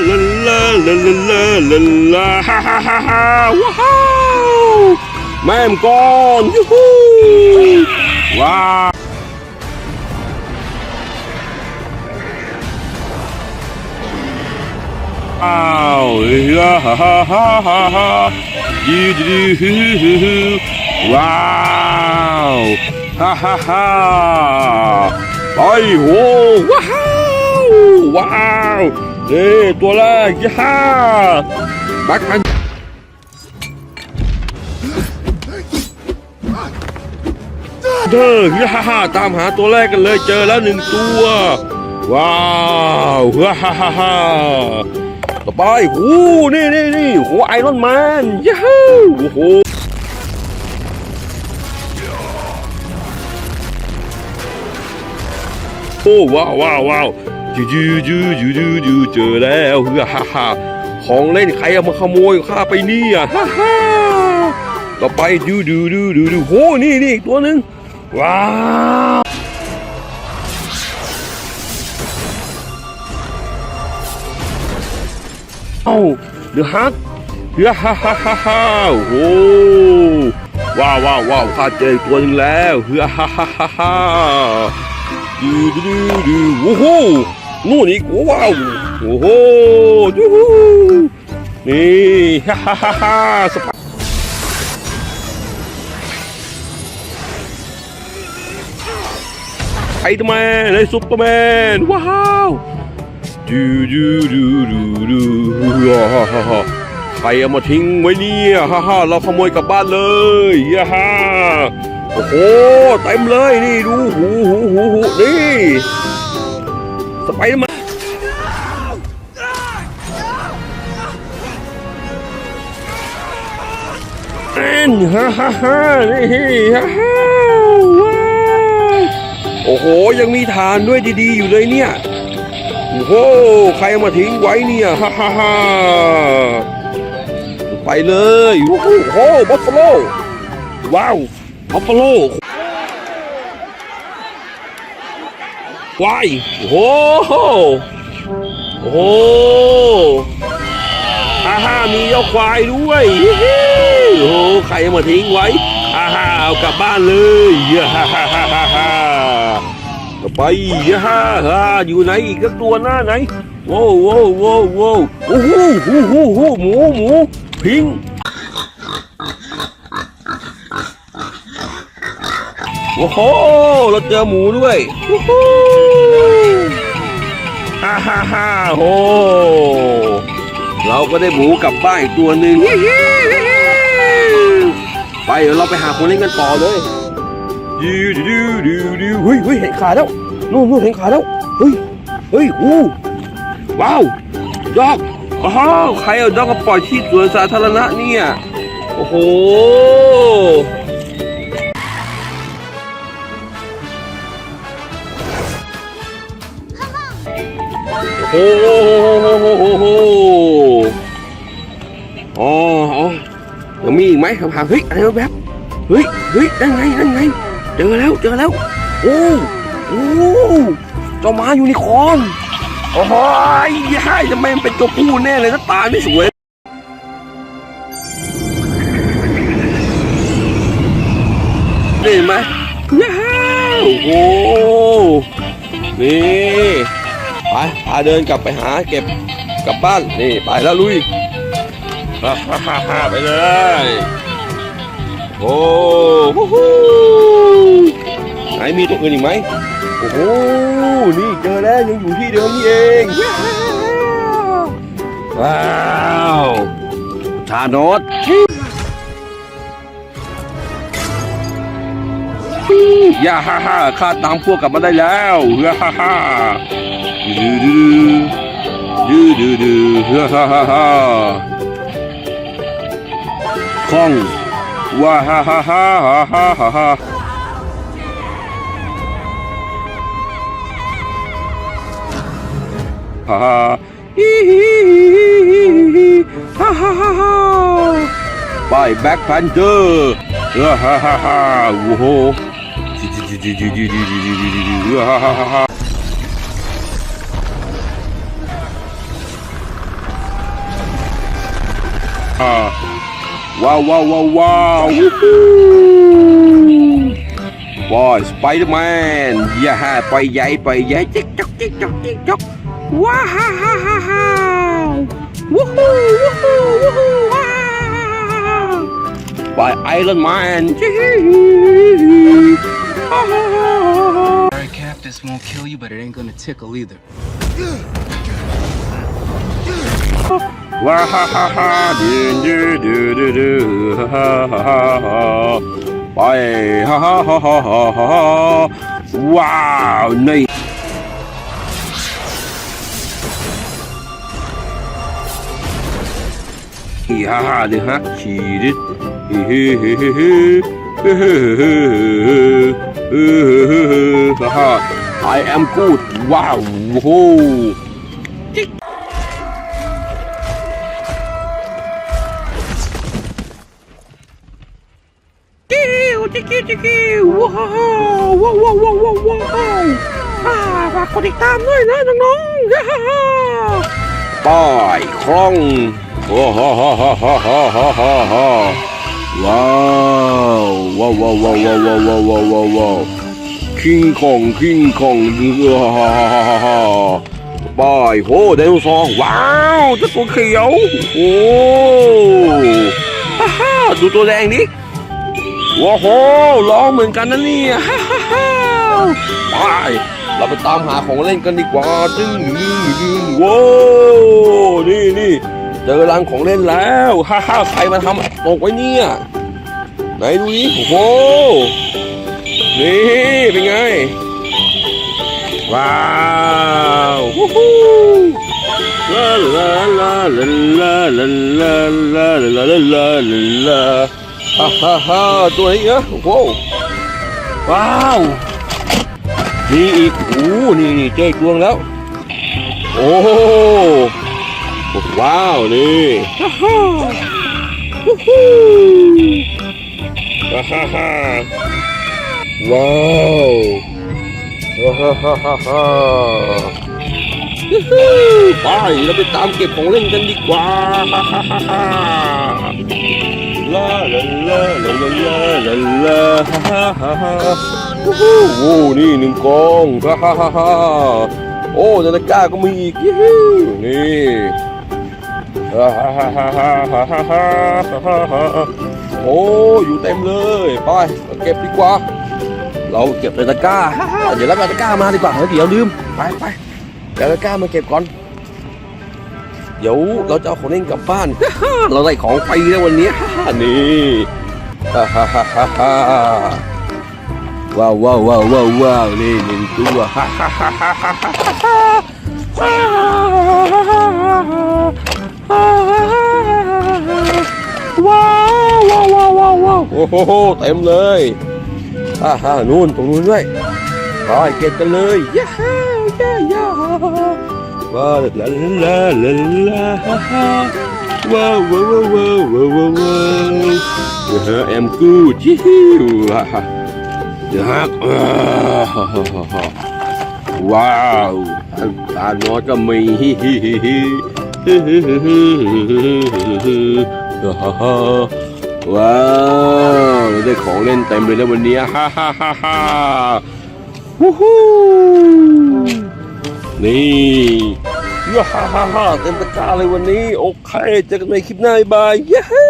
la la la la la la ha ha ha ha. Wow. Mấy em con. Yuhu. wow. Wow, ha ha ha ha ha, dee dee wow, ha ha ha, bye ho, wow, wow. อ้าวฮ่าฮ่าฮ่าฮ่าฮ่าฮ่ายูดูฮูฮูฮูว้าวฮ่าฮ่าฮ่าไปโหว้าวว้าวนี่ตัวแรกย่าฮ่าบ็คแพนเธอย่าฮ่าตามหาตัวแรกกันเลยเจอแล้วหนึ่งตัว ว้าวฮ่าฮ่าฮ่าฮ่าต่อไปโอ้นี่นี่นี่โหไอรอนแมนย่าฮูโอ้โหโอ้ว้าวว้าวว้าว จูจูจูจูจูจูเจอแล้วเฮฮาฮ่าของเล่นใครเอามาขโมยข้าไปเนี่ยฮ่าฮ่าต่อไปดูดูดูดูดูโหนี่นี่ตัวหนึ่งว้าวเอ้าเดือฮักเฮ้อฮ่าฮ่าฮ่าฮ่าโอ้ว้าวว้าวว้าวข้าเจอตัวหนึ่งแล้วเฮ้อฮ่าฮ่าฮ่าฮ่าดูดูดูดูโอ้โห นู่นอีกว้าวโอ้โหดูนี่ฮ่าฮ่าฮ่าฮ่าสไอเดอร์แมนไอ้ซุปเปอร์แมนว้าวดูดูดูดูดูฮ่าฮ่าฮ่าใครเอามาทิ้งไว้เนี่ยฮ่าฮ่าเราขโมยกลับบ้านเลยฮ่าฮ่าโอ้โหเต็มเลยนี่ดูหูหูหูหูนี่ สไปเดอร์แมนฮ่าฮ่าฮ่าฮ่าฮ่าว้าโอ้โห ยังมีฐานด้วยดีๆ อยู่เลยเนี่ย โอ้โห ใครมาทิ้งไว้เนี่ย ฮ่าฮ่าฮ่าไปเลย โอ้โห บัฟฟาโล ว้าว บัฟฟาโล ว้ายโอ้โหโอ้โหฮ่าฮ่ามีเจ้าควายด้วยโอ้ใครมาทิ้งไว้ฮ่าฮ่าเอากลับบ้านเลยฮ่าฮ่าฮ่าฮ่าฮ่าไปฮ่าฮ่าอยู่ไหนอีกสักตัวหน้าไหนโว้วโว้วโว้วโว้โอ้โหโอ้โหโอ้โหหมูหมูพิง โอ้โห เราเจอหมูด้วยโอ้โหฮ่าฮ่าฮ่าโห เราก็ได้หมูกลับบ้านอีกตัวหนึ่งไปเดี๋ยวเราไปหาคนเล่นกันต่อเลยดูดูดูดูเฮ้ยเฮ้ยเห็นขาแล้วนู่นนู่นเห็นขาแล้วเฮ้ยเฮ้ยอู้ว้าวดอกอ้าวใครเอาดอกมาปล่อยที่สวนสาธารณะเนี่ย โอ้โห โอ้โหโหอ๋ออ๋อยังมีอีกไหมคำถาเฮ้ยอะไรแบบเฮ้ยเฮ้ยนั่นไงนั่นไงเจอแล้วเจอแล้วโอ้โอ้เจ้าม้ายูนิคอร์นโอ้ยย่ายทำไมมันเป็นตัวผู้แน่เลยนะตาไม่สวย เดินกลับไปหาเก็บกลับบ้านนี่ไปแล้วลุยไปเลยโอ้โหไหนมีตัวอื่นอีกไหมโอ้โหนี่เจอแล้วยังอยู่ที่เดิมนี่เองว้าวทานอย่าฮ่าฮ่าข้าตามพวกกลับมาได้แล้วฮ่าฮ่า ดูดูดูดูดูฮ่าฮ่าฮ่าคล่องว้าฮ่าฮ่าฮ่าฮ่าฮ่าฮ่าฮ่าฮ่าฮ่าฮิฮิฮิฮิฮ่าฮ่าฮ่าฮ่าไปแบ็คแพนเตอร์ฮ่าฮ่าฮ่าฮ่าโอ้โหดูดูดูดูดูดูดูดูดูดูฮ่าฮ่าฮ่าฮ่า Uh, wow, wow, wow, wow. Woohoo! Boy, Spider-Man. Yeah, by yay, by yay. Tick tock, tick tock, tick tock. Wow. Woohoo, woohoo, woohoo, wow. By Iron Man. Alright, Cap, this won't kill you, but it ain't gonna tickle either. Wa ha ha ha, do do do do do, ha ha ha ha. Bye, ha ha ha ha ha ha. Wow, nice. Hi ha ha, đi ha, chỉ đi. Hi hi hi hi hi. Hi hi hi hi hi. Ha ha. I am good. Wow. Whoa. กิ้วจิกกิ้ว้าวว้าวว้าวว้าวว้าวฮ่าฝากกดติดตามด้วยนะน้องๆย่าฮ่าฮ่าป้ายคล่องโอ้ฮ่าฮ่าฮ่าฮ่าฮ่าฮ่าฮ่าฮ่าว้าวว้าวว้าวว้าวว้าวว้าวว้าวว้าวว้าวคิงคองคิงคองฮ่าฮ่าฮ่าฮ่าฮ่าฮ่าป้ายโหไดโนเสาร์ว้าวเจ้าตัวเขียวโอ้ฮ่าฮ่าดูตัวแดงดิ ว้าวโหร้องเหมือนกันนะเนี่ยฮ่าไปเราไปตามหาของเล่นกันดีกว่าดึงดึงว้าวนี่นี่เจอรังของเล่นแล้วฮ่าฮ่าใครมาทำตกไว้เนี่ยไหนดูนี่โอ้โหนี่เป็นไง ว้าววู้ฮู้ลาลาลาลาลาลาลาลาลาลา ฮ่าฮ่าฮ่าตัวนี้เหรอโอ้ว้าวนี่อีกโอ้นี่นี่เจออีกดวงแล้ว โอ้ว้าวนี่ฮ่าฮ่าฮ่าฮ่าฮ่าว้าวฮ่าฮ่าฮ่าฮ่าไปเราไปตามเก็บของเล่นกันดีกว่าฮ่าฮ่าฮ่า ลาลาลาลาลาลาลาฮ่าฮ่าฮ่าโอ้นี่หนึ่งกองฮ่าฮ่าฮ่าโอ้นาฬิกาก็มีอีกนี่ฮ่าฮ่าฮ่าฮ่าฮ่าฮ่าโอ้อยู่เต็มเลยไปเก็บดีกว่า เราเก็บนาฬิก้าเดี๋ยวรับนาฬิก้ามาดีกว่าเฮ้ยเดี๋ยวลืมไปไปนาฬิก้ามาเก็บก่อน เดี๋ยวเราจะเอาของเล่นกลับบ้าน เราได้ของฟรีแล้ววันนี้นี่ฮ่าฮ่าฮ่าฮ่าว้าวว้าวว้าวว้าวว้าวนี่หนึ่งตัวฮ่าฮ่าฮ่าฮ่าฮ่าว้าวว้าวว้าวว้าวว้าวโอ้โหเต็มเลยฮ่าฮ่านู่นตรงนู้นด้วยไปเก็บกันเลยย่าฮ่าย่าย่า ว้าวลาลาลาลาลาฮ่าฮ่าว้าวว้าวว้าวว้าวว้าวว้าวเฮ้ยแอมกูจิฮิวฮ่าฮ่าเดี๋ยวฮักอ่าฮ่าฮ่าฮ่าฮ่าว้าวตาโนอดก็มีฮิฮิฮิฮิฮิฮิฮิฮิฮิฮ่าฮ่าฮ่าว้าวได้ของเล่นเต็มเลยแล้ววันนี้ฮ่าฮ่าฮ่าฮ่าวู้ฮู้ นี่ย่าฮ่าฮ่าฮ่าเต็มตะกร้าเลยวันนี้ โอเคเจอกันในคลิปหน้าบายบายย้ฮู